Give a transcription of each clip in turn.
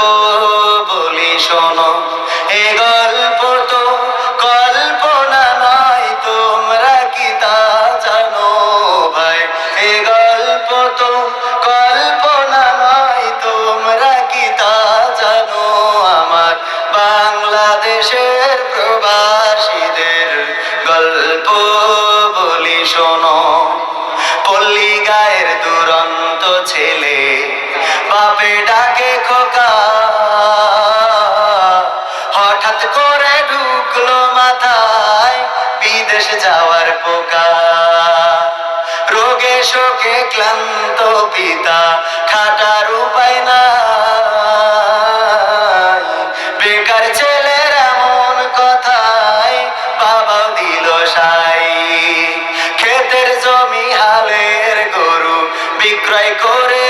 যাব শোকে ক্লান্ত পিতা, খাটার উপায় নাই। বেকার ছেলের এমন কথায় বাবা দিল সাই। ক্ষেতের জমি, হালের গরু বিক্রয় করে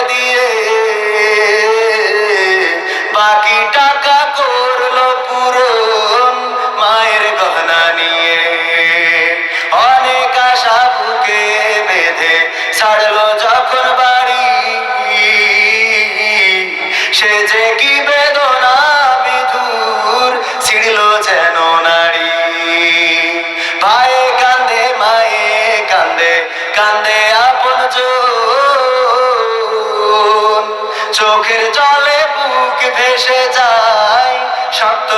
ছাড়লো যখন বাড়ি। সে যে কি বেদনা বিধুর ছিড়ল যেন নারী। ভাইয়ে কান্দে, মায়ে কান্দে কান্দে আপন চোখের জলে বুক ভেসে যায় শক্ত